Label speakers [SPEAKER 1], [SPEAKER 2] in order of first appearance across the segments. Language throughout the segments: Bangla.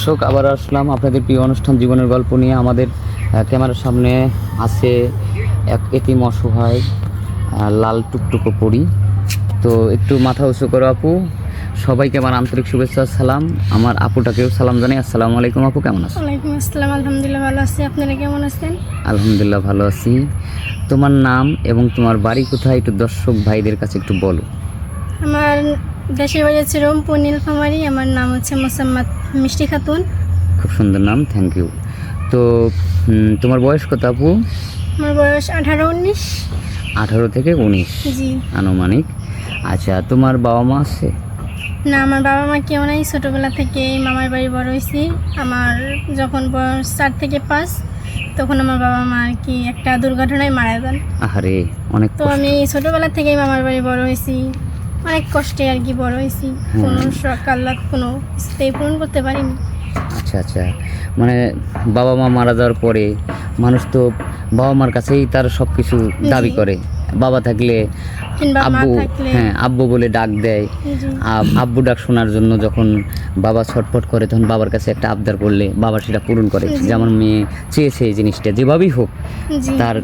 [SPEAKER 1] দর্শক আবার আসলাম আপনাদের প্রিয় অনুষ্ঠান জীবনের গল্প নিয়ে। আমাদের ক্যামেরার সামনে আছে এক এতিম অসহায় লাল টুকটুকো পড়ি তো একটু মাথা উঁচু করো আপু। সবাইকে আমার আন্তরিক শুভেচ্ছা সালাম। আমার আপুটাকেও সালাম জানাই। আসসালামু আলাইকুম আপু কেমন আছো?
[SPEAKER 2] ওয়ালাইকুম আসসালাম আলহামদুলিল্লাহ ভালো আছি। আপনারা কেমন আছেন?
[SPEAKER 1] আলহামদুলিল্লাহ ভালো আছি। তোমার নাম এবং তোমার বাড়ি কোথায় একটু দর্শক ভাইদের কাছে একটু বলো।
[SPEAKER 2] আমার দেশের বাড়ি হচ্ছে রংপুর নীলফামারি আমার নাম হচ্ছে মোসাম্মদ মিষ্টি খাতুন।
[SPEAKER 1] খুব সুন্দর নাম থ্যাংক ইউ তো তোমার বয়স কত আপু?
[SPEAKER 2] আমার বয়স আঠারো উনিশ।
[SPEAKER 1] আঠারো থেকে উনিশ
[SPEAKER 2] জি।
[SPEAKER 1] আনুমানিক। আচ্ছা তোমার বাবা মা আছে?
[SPEAKER 2] না আমার বাবা মা কেউ নাই ছোটোবেলা থেকে মামার বাড়ি বড় হয়েছি। আমার যখন বয়স চার থেকে পাঁচ তখন আমার বাবা মা আর কি একটা দুর্ঘটনায় মারা যান।
[SPEAKER 1] আহারে অনেক
[SPEAKER 2] তো আমি ছোটোবেলা থেকেই মামার বাড়ি বড় হয়েছি। অনেক কষ্টে আর কি বড় হয়েছি। কোনো শখ কোনো কিছুতেই পূরণ করতে পারিনি।
[SPEAKER 1] আচ্ছা আচ্ছা। মানে বাবা মা মারা যাওয়ার পরে মানুষ তো বাবা মার কাছেই তার সব কিছু দাবি করে। বাবা থাকলে আব্বু হ্যাঁ আব্বু বলে ডাক দেয়। আব্বু ডাক শোনার জন্য যখন বাবা ছটফট করে তখন বাবার কাছে একটা আবদার করলে বাবা সেটা পূরণ করে।
[SPEAKER 2] জি।
[SPEAKER 1] যে আমার মেয়ে চেয়েছে এই জিনিসটা যেভাবেই হোক তার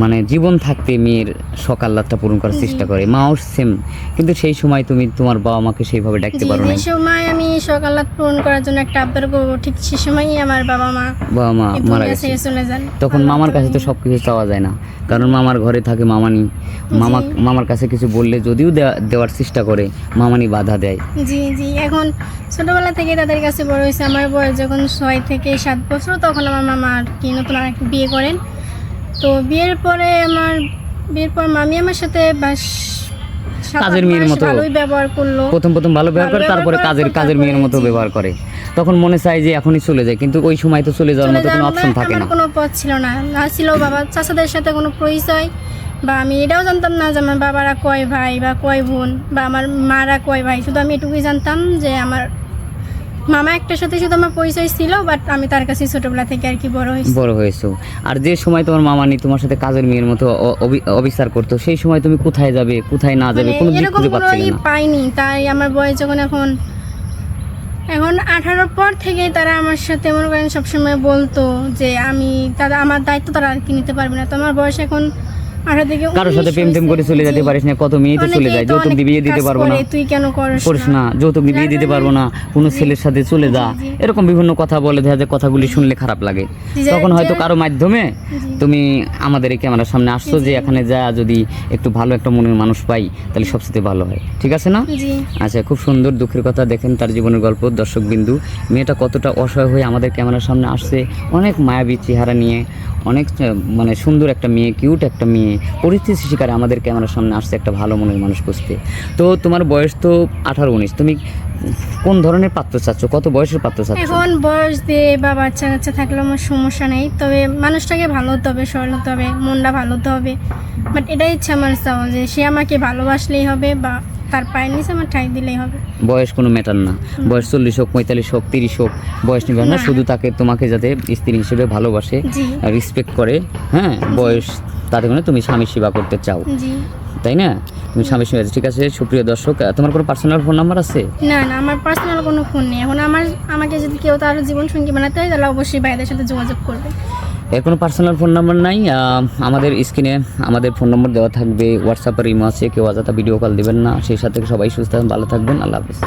[SPEAKER 1] মানে জীবন থাকতে মেয়ের সকাল্লাদটা পূরণ করার চেষ্টা করে। মাও সেম কিন্তু সেই সময় তুমি তোমার বাবা মাকে সেইভাবে ডাকতে পারো না
[SPEAKER 2] সময় আমি সকালাত পূরণ করার জন্য একটা আবদার করব ঠিক সে সময়ই আমার বাবা মা
[SPEAKER 1] বাবা মা মারা গেছে।
[SPEAKER 2] চলে যান
[SPEAKER 1] তখন মামার কাছে তো সব কিছু চাওয়া যায় না। কারণ মামার ঘরে থাকে মামানি। মামা মামার কাছে কিছু বললে যদিও দেওয়ার চেষ্টা করে মামানি বাধা দেয়।
[SPEAKER 2] জি জি এখন ছোটবেলা থেকে তাদের কাছে বড় হয়েছে। আমার বয়স যখন ছয় থেকে সাত বছর তখন আমার মামা আর কি নতুন আরেকটা বিয়ে করেন। তো বিয়ের পরে আমার বিয়ের পর মামি আমার সাথে বাস
[SPEAKER 1] কাজের মেয়ের মতো।
[SPEAKER 2] ব্যবহার করল।
[SPEAKER 1] প্রথম প্রথম ভালো ব্যবহার করে তারপরে কাজের কাজের মেয়ের মতো ব্যবহার করে। তখন মনে চায় যে এখনই চলে যায় কিন্তু ওই সময় তো চলে যাওয়ার মতো কোনো অপশন থাকে না।
[SPEAKER 2] কোনো পথ ছিল না। না ছিল বাবা চাচাদের সাথে কোনো পরিচয় বা আমি এটাও জানতাম না যে আমার বাবারা কয় ভাই বা কয় বোন বা আমার মারা কয় ভাই। শুধু আমি এটুকুই জানতাম যে আমার মামা একটার সাথে শুধু আমার পরিচয় ছিল বাট আমি তার কাছে ছোটবেলা থেকে আর কি বড় হয়েছি।
[SPEAKER 1] বড় হয়েছো। আর যে সময় তোমার মামা মামানি তোমার সাথে কাজের মেয়ের মতো অবিচার করতো সেই সময় তুমি কোথায় যাবে কোথায় না যাবে
[SPEAKER 2] মানে
[SPEAKER 1] কোনো দিক খুঁজে পাচ্ছিলে না।
[SPEAKER 2] পাইনি তাই আমার বয়স যখন এখন এখন আঠারোর পর থেকে তারা আমার সাথে মনে করেন সবসময় বলতো যে আমি তারা আমার দায়িত্ব তারা আর কি নিতে পারবে না। তো আমার বয়স এখন
[SPEAKER 1] কারোর সাথে
[SPEAKER 2] 19
[SPEAKER 1] প্রেম টেম করে চলে যেতে পারিস না কত মেয়ে তো চলে যায় যৌতুক দিয়ে দিতে পারব না।
[SPEAKER 2] তুই কেন করিস
[SPEAKER 1] না? যৌতুক দিয়ে বিয়ে দিতে পারব না কোনো ছেলের সাথে চলে যা। এরকম বিভিন্ন কথা বলে দেখা যায় কথাগুলি শুনলে খারাপ লাগে। তখন হয়তো কারও মাধ্যমে তুমি আমাদের এই ক্যামেরার সামনে আসছো যে এখানে যা যদি একটু ভালো একটা মনের মানুষ পাই তাহলে সবচেয়ে ভালো হয়। ঠিক আছে না? আচ্ছা খুব সুন্দর দুঃখের কথা দেখেন তার জীবনের গল্প দর্শক বিন্দু মেয়েটা কতটা অসহায় হয়ে আমাদের ক্যামেরার সামনে আসছে অনেক মায়াবী চেহারা নিয়ে অনেক মানে সুন্দর একটা মেয়ে কিউট একটা মেয়ে। পরিস্থিতি শিকারে আমাদের ক্যামেরার সামনে আসছে একটা ভালো মনের মানুষ খুঁজতে। তো তোমার বয়স তো আঠারো উনিশ তুমি কোন ধরনের পাত্র চাচ্ছ? কত বয়সের পাত্র চাচ্ছ?
[SPEAKER 2] এখন বয়স দিয়ে বা বাচ্চা কাচ্চা থাকলে আমার সমস্যা নেই তবে মানুষটাকে ভালো হতে হবে সরল হতে হবে মনটা ভালো হতে হবে। বাট এটাই ইচ্ছা আমার চাওয়া যে সে আমাকে ভালোবাসলেই হবে বা তার পায়ের নিচে আমার ঠাই দিলেই হবে।
[SPEAKER 1] বয়স কোনো ম্যাটার না। বয়স চল্লিশ হোক পঁয়তাল্লিশ হোক তিরিশ হোক বয়স নিবে না। শুধু তাকে তোমাকে যাতে স্ত্রী হিসেবে ভালোবাসে রেসপেক্ট করে হ্যাঁ? বয়স তাতে মানে তুমি স্বামী সেবা করতে চাও। তাই না? তুমি স্বামী সেবা ঠিক আছে সুপ্রিয় দর্শক তোমার কোনো পার্সোনাল ফোন নাম্বার আছে?
[SPEAKER 2] না না আমার পার্সোনাল কোনো ফোন নেই। এখন আমার আমাকে যদি কেউ তার জীবন সঙ্গী বানাতে হয় তাহলে অবশ্যই ভাইদের সাথে যোগাযোগ করবে।
[SPEAKER 1] এর কোনো পার্সোনাল ফোন নাম্বার নাই। আমাদের স্ক্রিনে আমাদের ফোন নম্বর দেওয়া থাকবে। হোয়াটসঅ্যাপের ইমো আছে কেউ অযথা ভিডিও কল দিবেন না। সেই সাথে সবাই সুস্থ ভালো থাকবেন। আল্লাহ হাফিজ।